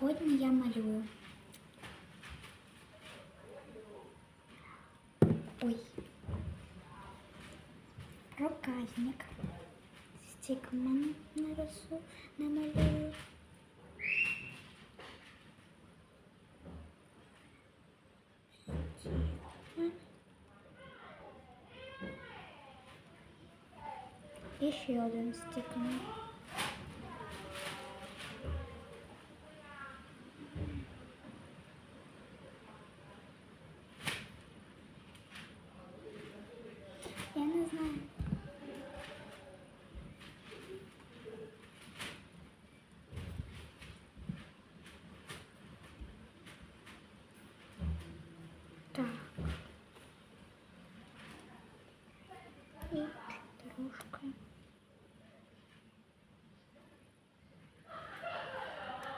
Сьогодні я малюю. Ой. Проказник. Стикман нарису, намалюю. Стикман. І ще один стикман.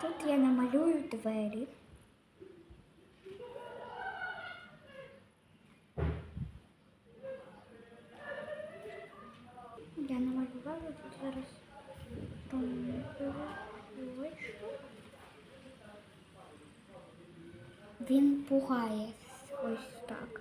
Тут я намалюю двері. Я намалювала тут зараз. вийшов. Він пугає ось так.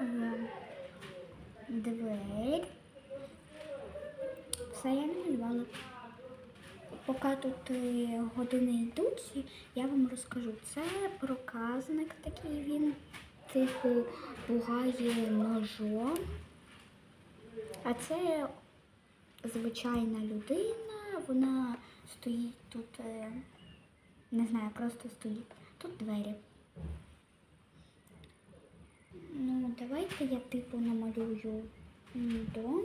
Е, Двері. Все я намалювала. Поки тут е, години йдуть, я вам розкажу. Це проказник такий він, типу, пугає ножом. А це звичайна людина, вона стоїть тут, е, не знаю, просто стоїть. Тут двері. Ну, давайте я типу намалюю дом.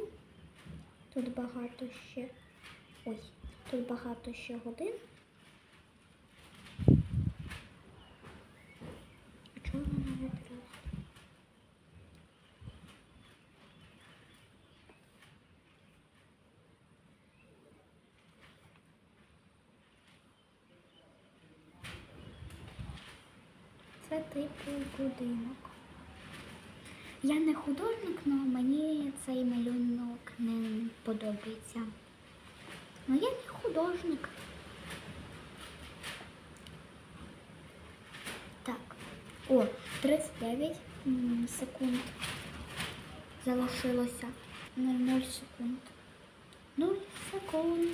Тут багато ще. Ой, тут багато ще годин. А чого вона? Це типу будинок. Я не художник, але мені цей малюнок не подобається. Ну я не художник. Так. О, 39 м, секунд. Залишилося. 0 секунд. 0 секунд.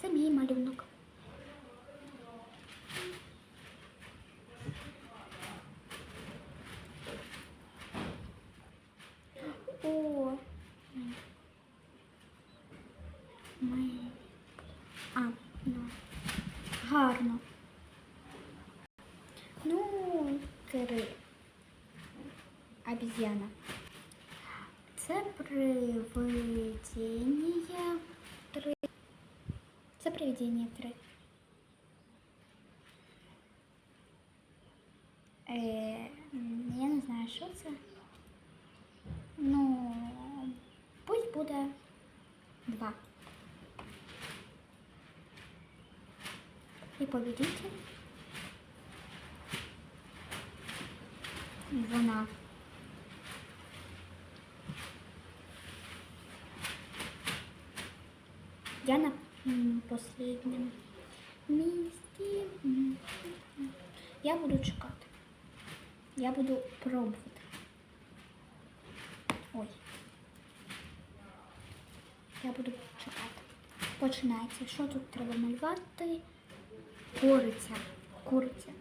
Це мій малюнок. О. Ми. А, ну. Гарно Ну, три. Обезьяна. Це привидіння три. Це привидіння три. Е, м, я не знаю, що це. Ну, пусть буде два. І победитель. Вона. Я на последнем місці. Я буду чекати. Я буду пробувати. Ой. Я буду чекати. Починається. Що тут треба малювати? Куриця. Куриця.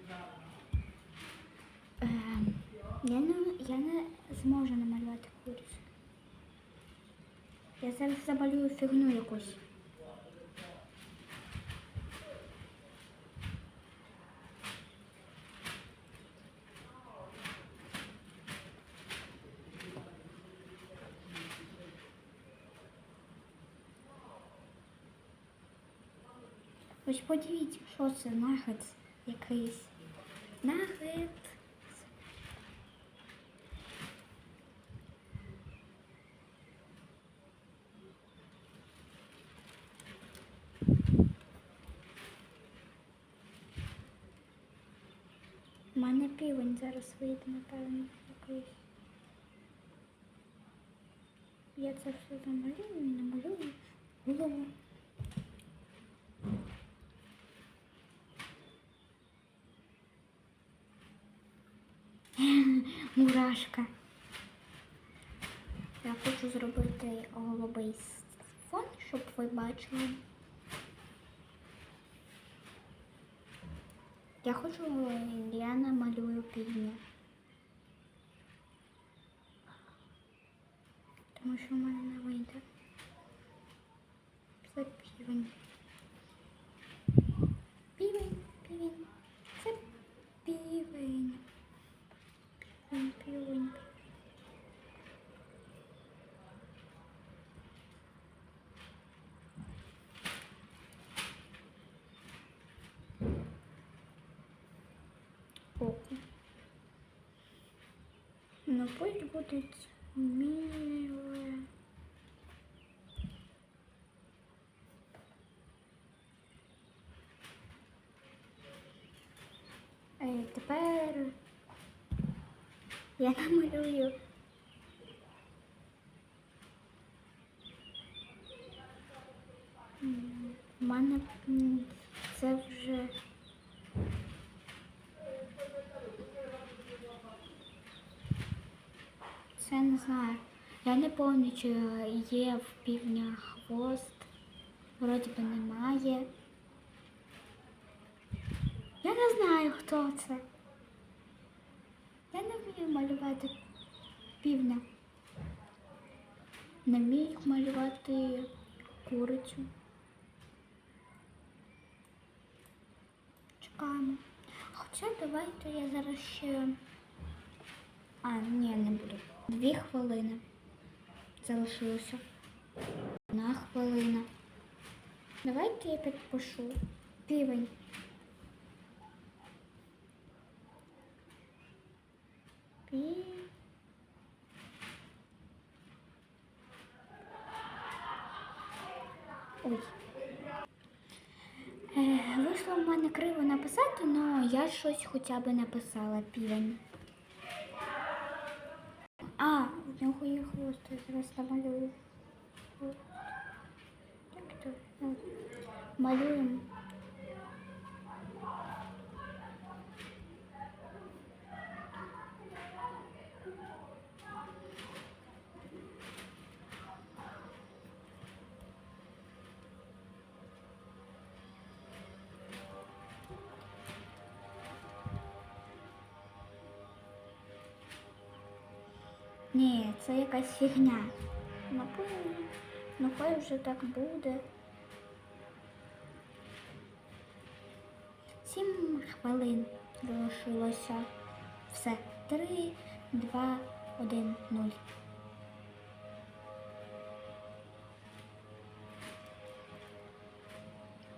Я, не, я не зможу намалювати курицю. Я зараз замалюю фігню якусь. Ось подивіться, що це нагет якийсь. Нагет. півень зараз вийде, напевно, якийсь. Я це все замалюю, і намалюю голову. Мурашка. Я хочу зробити е, голубий фон, щоб ви бачили. Я хочу, я намалюю півня. Тому що в мене не вийде. Ну пусть будет милое. Е, тепер я намалюю. У мене це вже. Це не знаю. Я не пам'ятаю, чи є в півня хвост. Вроді би немає. Я не знаю, хто це. Я не вмію малювати півня. Не вмію малювати курицю. Чекаємо. Хоча давайте я зараз ще. А, ні, не буду. Дві хвилини. Залишилося. Одна хвилина. Давайте я підпишу. Півень. Пі... Ой. Е, вийшло в мене криво написати, але я щось хоча б написала півень. А, в нього є хвост, я зараз намалюю. Малюємо. Ні, це якась фігня. Напевно, ну хай вже так буде. Сім хвилин залишилося. Все. Три, два, один, нуль.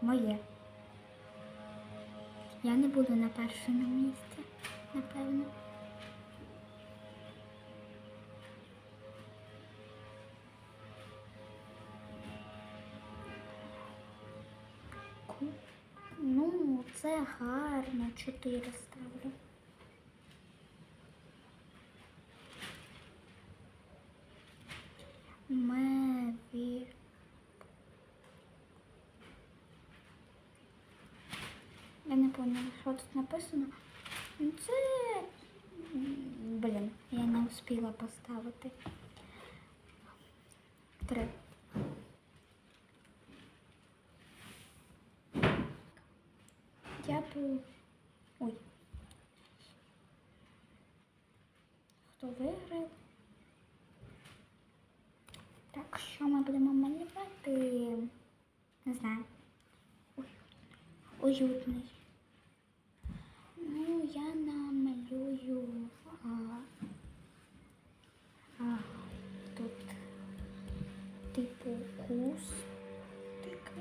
Моє. Я не буду на першому місці, напевно. Це гарно, 4 ставлю. Меві. Я не пам'ятаю, що тут написано. Це. Блін, я не успіла поставити. Три. Я б... Ой. Хто виграв? Так, що ми будемо малювати? Не знаю. Ой. Уютний. Ну, я намалюю. А, а, тут типу кустик.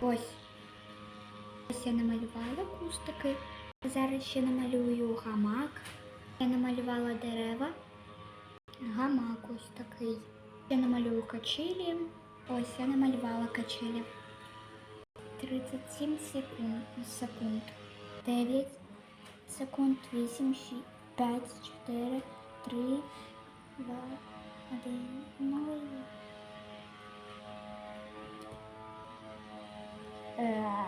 Ось. Ось я намалювала кустики. Зараз ще намалюю гамак. Я намалювала дерева. Гамак ось такий. Я намалюю качелі. Ось я намалювала качелі. 37 секунд. секунд. 9 секунд, 8, 6, 5, 4, 3, 2, 1, 0. Е,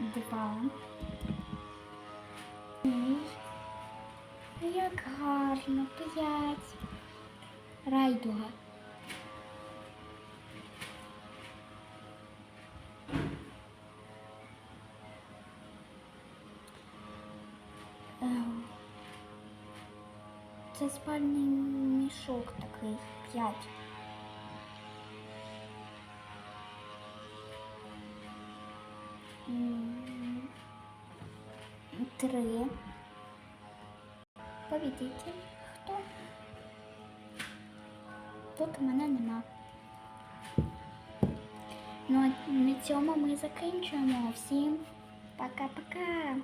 Два. Ні. Як гарно. П'ять. Райдуга. Це спальний мішок такий. П'ять. М, Три. Побідитель. Хто? Тут мене нема. Ну, а на цьому ми закінчуємо. Всім пока-пока.